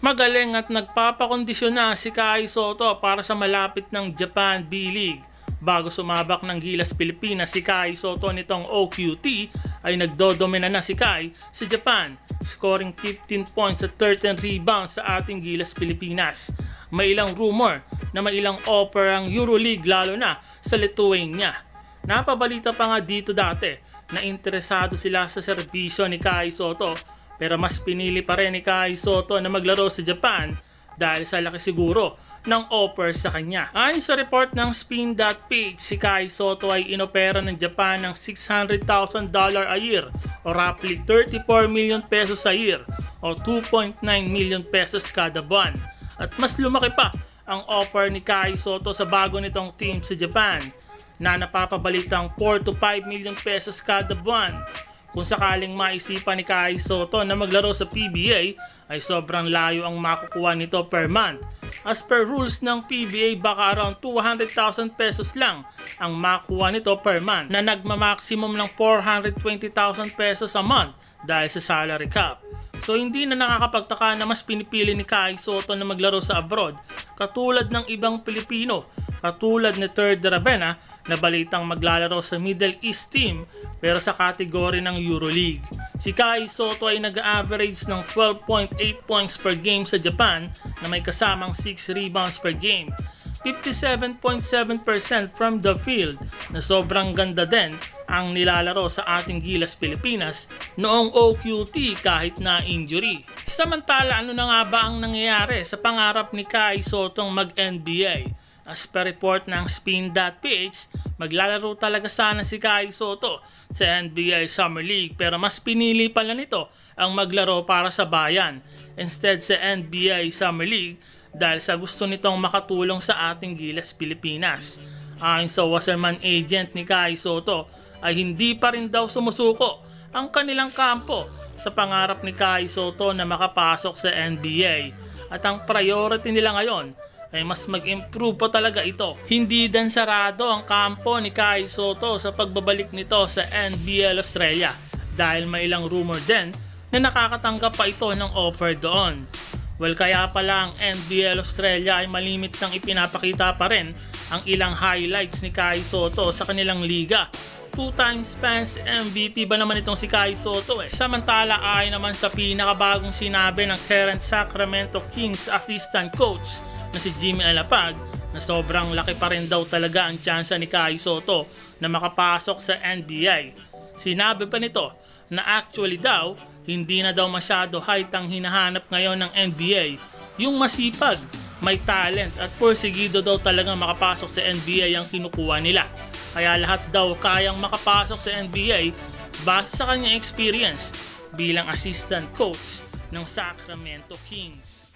Magaling at nagpapakondisyon na si Kai Soto para sa malapit ng Japan B-League. Bago sumabak ng Gilas Pilipinas si Kai Soto nitong OQT ay nagdodomina na si Kai sa Japan, scoring 15 points at 13 rebounds sa ating Gilas Pilipinas. May ilang rumor na may ilang offer ang Euroleague lalo na sa Lithuania. Napabalita pa nga dito dati na interesado sila sa serbisyo ni Kai Soto pero mas pinili pa rin ni Kai Soto na maglaro sa Japan dahil sa laki siguro ng offer sa kanya. Ayon sa report ng spin.page, si Kai Soto ay inopera ng Japan ng $600,000 a year o roughly 34 million pesos a year o 2.9 million pesos kada buwan. At mas lumaki pa ang offer ni Kai Soto sa bago nitong team sa Japan na napapabalitang 4 to 5 million pesos kada buwan. Kung sakaling maisipan ni Kai Soto na maglaro sa PBA ay sobrang layo ang makukuha nito per month. As per rules ng PBA baka around 200,000 pesos lang ang makuha nito per month na nagma-maximum ng 420,000 pesos a month dahil sa salary cap. So hindi na nakakapagtaka na mas pinipili ni Kai Soto na maglaro sa abroad katulad ng ibang Pilipino katulad ni Third Ravena na balitang maglalaro sa Middle East team pero sa kategory ng Euroleague. Si Kai Soto ay nag-average ng 12.8 points per game sa Japan na may kasamang 6 rebounds per game. 57.7% from the field na sobrang ganda din ang nilalaro sa ating Gilas Pilipinas noong OQT kahit na injury. Samantala ano na nga ba ang nangyayari sa pangarap ni Kai Sotong mag-NBA? As per report ng spin.ph, maglalaro talaga sana si Kai Soto sa NBA Summer League pero mas pinili pala nito ang maglaro para sa bayan instead sa NBA Summer League dahil sa gusto nitong makatulong sa ating Gilas Pilipinas. Ayon sa Wasserman agent ni Kai Soto ay hindi pa rin daw sumusuko ang kanilang kampo sa pangarap ni Kai Soto na makapasok sa NBA at ang priority nila ngayon ay mas mag-improve pa talaga ito. Hindi din sarado ang kampo ni Kai Soto sa pagbabalik nito sa NBL Australia dahil may ilang rumor din na nakakatanggap pa ito ng offer doon. Well kaya pala ang NBL Australia ay malimit ng ipinapakita pa rin ang ilang highlights ni Kai Soto sa kanilang liga. Two times fans MVP ba naman itong si Kai Soto eh. Samantala ay naman sa pinakabagong sinabi ng current Sacramento Kings assistant coach na si Jimmy Alapag na sobrang laki pa rin daw talaga ang tsansa ni Kai Soto na makapasok sa NBA. Sinabi pa nito na actually daw hindi na daw masyado height ang hinahanap ngayon ng NBA. Yung masipag, may talent at porsigido daw talagang makapasok sa NBA ang kinukuha nila. Kaya lahat daw kayang makapasok sa NBA base sa kanyang experience bilang assistant coach ng Sacramento Kings.